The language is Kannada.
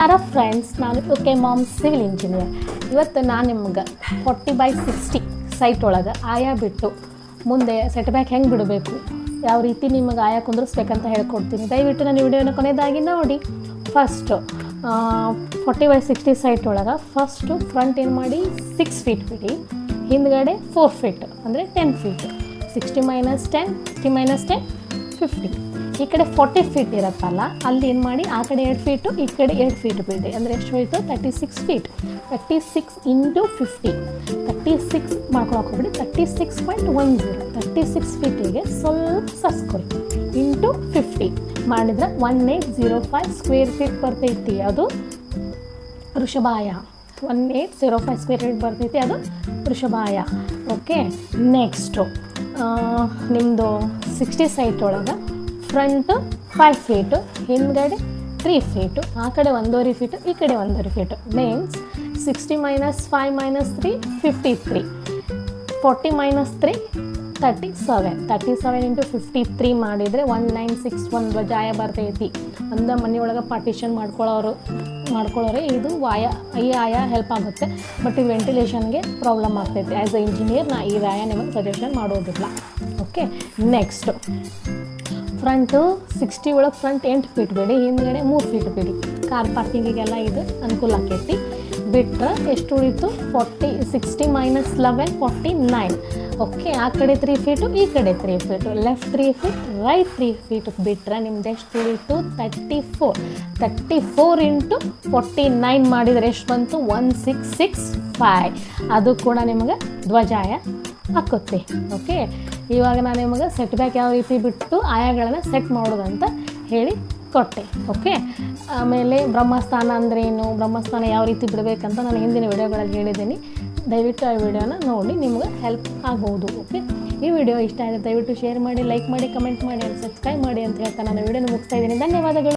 ನಮಸ್ಕಾರ ಫ್ರೆಂಡ್ಸ್ ನಾನು ಓಕೆ ಮಾಮ್ ಸಿವಿಲ್ ಇಂಜಿನಿಯರ್ ಇವತ್ತು ನಾನು ನಿಮ್ಗೆ ಫೋರ್ಟಿ ಬೈ ಸಿಕ್ಸ್ಟಿ ಸೈಟ್ ಒಳಗೆ ಆಯಾ ಬಿಟ್ಟು ಮುಂದೆ ಸೆಟ್ ಬ್ಯಾಕ್ ಹೆಂಗೆ ಬಿಡಬೇಕು? ಯಾವ ರೀತಿ ನಿಮಗೆ ಆಯಾ ಕುಂದ್ರಿಸ್ಬೇಕಂತ ಹೇಳ್ಕೊಡ್ತೀನಿ. ದಯವಿಟ್ಟು ನಾನು ವಿಡಿಯೋನ ಕೊನೆಯದಾಗಿ ನೋಡಿ. First forty by sixty site ಒಳಗೆ ಫಸ್ಟು ಫ್ರಂಟ್ ಏನು ಮಾಡಿ? ಸಿಕ್ಸ್ ಫೀಟ್ ಬಿಡಿ. ಹಿಂದ್ಗಡೆ ಫೋರ್ ಫೀಟ್ ಅಂದರೆ ten feet sixty minus ten sixty minus ten fifty ಈ ಕಡೆ ಫೋರ್ಟಿ ಫೀಟ್ ಇರುತ್ತಲ್ಲ, ಅಲ್ಲಿ ಏನು ಮಾಡಿ? ಆ ಕಡೆ ಎರಡು ಫೀಟು ಈ ಕಡೆ ಎರಡು ಫೀಟ್ ಬಿಡಿ ಅಂದರೆ ಎಷ್ಟು ಹೋಯಿತು thirty six feet thirty six into fifty thirty six ಹೋಗ್ಬಿಡಿ. Thirty six point one zero thirty six ಫೀಟಿಗೆ ಸ್ವಲ್ಪ ಸಸ್ಕೊರಿ ಇಂಟು ಫಿಫ್ಟಿ ಮಾಡಿದ್ರೆ one eight zero five square feet ಬರ್ತೈತಿ. ಅದು ಋಷಭಾಯ one eight zero five square feet ಬರ್ತೈತಿ. ಅದು ಋಷಭಾಯ ಓಕೆ ನೆಕ್ಸ್ಟು ನಿಮ್ಮದು ಸಿಕ್ಸ್ಟಿ ಸೈಟ್ ಒಳಗೆ ಫ್ರಂಟು ಫೈವ್ ಫೀಟು ಹಿಂದ್ಗಡೆ ತ್ರೀ ಫೀಟು ಆ ಕಡೆ ಒಂದೂವರೆ ಫೀಟು ಈ ಕಡೆ ಒಂದೂವರೆ feet means sixty minus five minus three fifty three forty minus three thirty seven thirty seven into fifty three ಮಾಡಿದರೆ ಒನ್ ನೈನ್ ಸಿಕ್ಸ್ ಒನ್ ವಜಾಯ ಬರ್ತೈತಿ. ಒಂದು ಮನೆಯೊಳಗೆ ಪಾರ್ಟಿಷನ್ ಮಾಡ್ಕೊಳ್ಳೋರು ಮಾಡ್ಕೊಳ್ಳೋರೆ ಇದು ವಾಯ ಈ ಆಯ ಹೆಲ್ಪ್ ಆಗುತ್ತೆ. ಬಟ್ ಈ ವೆಂಟಿಲೇಷನ್ಗೆ ಪ್ರಾಬ್ಲಮ್ ಆಗ್ತೈತಿ. ಆ್ಯಸ್ ಅ ಇಂಜಿನಿಯರ್ ನಾ ಈ ವ್ಯಾಯ ನಿಮಗೆ ಸಜೆಷನ್ ಮಾಡೋದಿಲ್ಲ. ಓಕೆ ನೆಕ್ಸ್ಟು ಫ್ರಂಟು ಸಿಕ್ಸ್ಟಿ ಒಳಗೆ ಫ್ರಂಟ್ ಎಂಟು ಫೀಟ್ ಬಿಡಿ. ಹಿಂದ್ಗಡೆ ಮೂರು ಫೀಟ್ ಬಿಡಿ. ಕಾರ್ ಪಾರ್ಕಿಂಗಿಗೆಲ್ಲ ಇದು ಅನುಕೂಲ ಆಕೈತಿ. ಬಿಟ್ಟರೆ ಎಷ್ಟು ಉಳಿತು? Forty sixty minus eleven forty nine okay ಆ ಕಡೆ ತ್ರೀ ಫೀಟು ಈ ಕಡೆ three feet left three feet right three feet ಬಿಟ್ಟರೆ ನಿಮ್ದು ಎಷ್ಟು ಉಳಿತು thirty four thirty four into forty nine ಮಾಡಿದರೆ ಎಷ್ಟು ಬಂತು? ಒನ್ ಸಿಕ್ಸ್ ಸಿಕ್ಸ್ ಫೈವ್ ಅದು ಕೂಡ ನಿಮಗೆ ಧ್ವಜಾಯ ಹಾಕುತ್ತೆ. ಓಕೆ ಇವಾಗ ನಾನು ನಿಮಗೆ ಸೆಟ್ ಬ್ಯಾಕ್ ಯಾವ ರೀತಿ ಬಿಟ್ಟು ಆಯಾಗಳನ್ನು ಸೆಟ್ ಮಾಡೋದಂತ ಹೇಳಿ ಕೊಟ್ಟೆ. ಓಕೆ ಆಮೇಲೆ ಬ್ರಹ್ಮಸ್ಥಾನ ಅಂದ್ರೇನು ಬ್ರಹ್ಮಸ್ಥಾನ ಯಾವ ರೀತಿ ಬಿಡಬೇಕಂತ ನಾನು ಹಿಂದಿನ ವಿಡಿಯೋಗಳಲ್ಲಿ ಹೇಳಿದ್ದೀನಿ. ದಯವಿಟ್ಟು ಆ ವಿಡಿಯೋನ ನೋಡಿ, ನಿಮ್ಗೆ ಹೆಲ್ಪ್ ಆಗ್ಬೋದು ಓಕೆ ಈ ವಿಡಿಯೋ ಇಷ್ಟ ಆಗಿದೆ ದಯವಿಟ್ಟು ಶೇರ್ ಮಾಡಿ ಲೈಕ್ ಮಾಡಿ ಕಮೆಂಟ್ ಮಾಡಿ ಸಬ್ಸ್ಕ್ರೈಬ್ ಮಾಡಿ ಅಂತ ಹೇಳ್ತಾ ನಾನು ವಿಡಿಯೋನ ಮುಗಿಸ್ತಾ ಇದ್ದೀನಿ. ಧನ್ಯವಾದಗಳು.